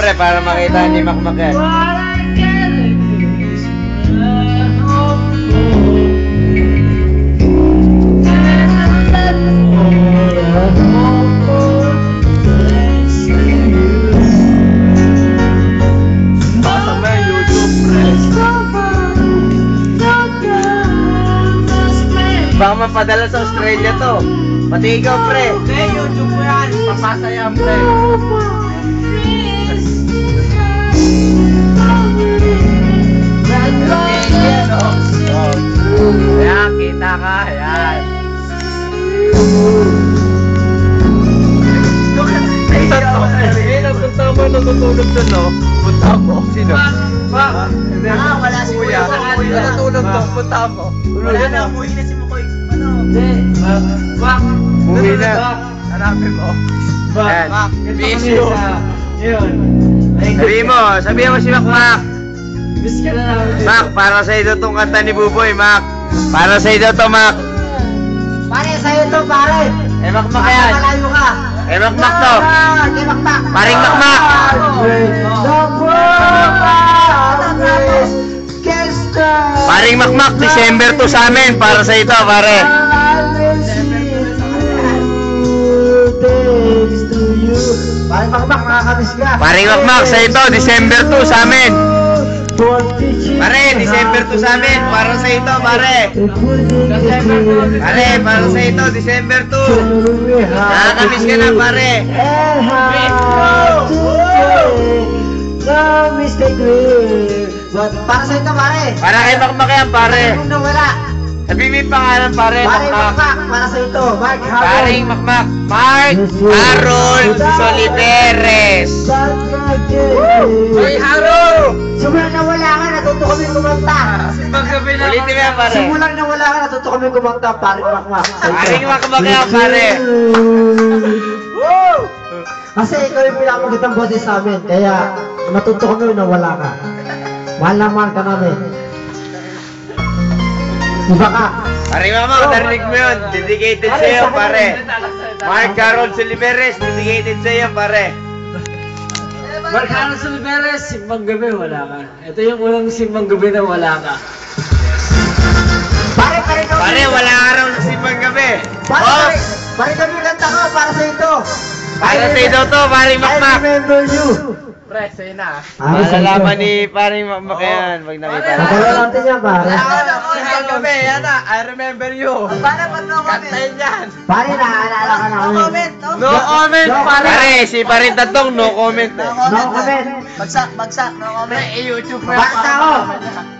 pre, para makita ni Makmak yan. Baka mapadala sa Australia to. Pati ikaw, pre. Pre, YouTube yan. Papasa yan, pre. Yan, oh. Ayan, kita ka. Ayan. Eh, napunta mo, natutulog doon, no? Punta mo. Sino? Ma. Ah, wala si Kuya. Kuya. Punta mo. Wala na, umuwi na si Mukoy. Ano? Mak. Umuwi na. Hanapin mo. Ayan. Mak. Miss you. Yun. Sabi mo, sabihan mo si Makmak. Miss ka na namin. Mak, para sa ito tong kanta ni Buboy, Mak. Para sa ito to, Mak. Pare, sa'yo to, pare. Eh, Makmak yan. Malayo ka. Eh, Makmak to. Ah, kay Makmak. Paring Makmak. Paring Makmak, December to sa amin. Para sa ito, pare. Pare Makmak, nakakamiss ka. Paring Makmak, sa ito, December to sa amin. Pare, December to sa amin. Para sa ito, pare. Pare, para sa ito, December 2. Nakakamiss ka na, pare. But para sa ito, pare. Para kay Makmak yan, pare. Kung nawala. Sabi mo yung pangalan, pare. Pare Makmak. Makmak, para sa ito. Mark Harmon. Paring Makmak. Mark Harold Soliveres. Hoy, Haro! Simulang nawala ka, natuto kami kumanta. Ulitin mo yan, pare. Simulang nawala ka, natuto kami kumanta. Pare Makmak. Paring Makmak yan, pare. Kasi ikaw yung pinakamagandang boses sa amin, kaya natuto kami na wala ka. Mahal na mahal ka namin. Iba ka. Paring Makmak, narinig mo yun. Dedicated sa iyo, pare. Mark Harold Soliveres, dedicated sa iyo, pare. Marcano Silveres, simbang gabi, wala ka. Ito yung unang simbang gabi na wala ka. Pare, pare. Pare, wala araw na simbang gabi. Pare, pare, pare kami ko para sa ito. Para sa ito to, paring I Makmak. remember you. Pre, sa'yo na. Malalaman ni paring Makmak yan pag nakita na. Pagkala natin yan, pare. Simbang gabi, yan na. I remember you. Pare, ba't no Kantayin yan. Pare, naaalala ka namin. No comment, pare. Pare, si paring tatong, no comment eh. No comment. Bagsak, bagsak, no comment. Pre, i-YouTube mo yan. Basta ako. Woke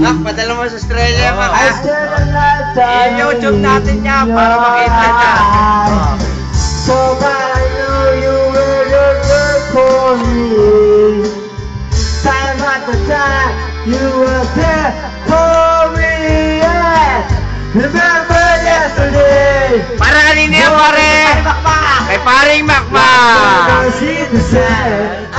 Mak, padala mo sa Australia, Mak. I ha? spent a lifetime I-YouTube natin in para makita niya. eyes. So I know you were the girl for me. Time after time, you were there for me. Yeah. Remember yesterday. Para kanina yan, pare. Kay paring. See the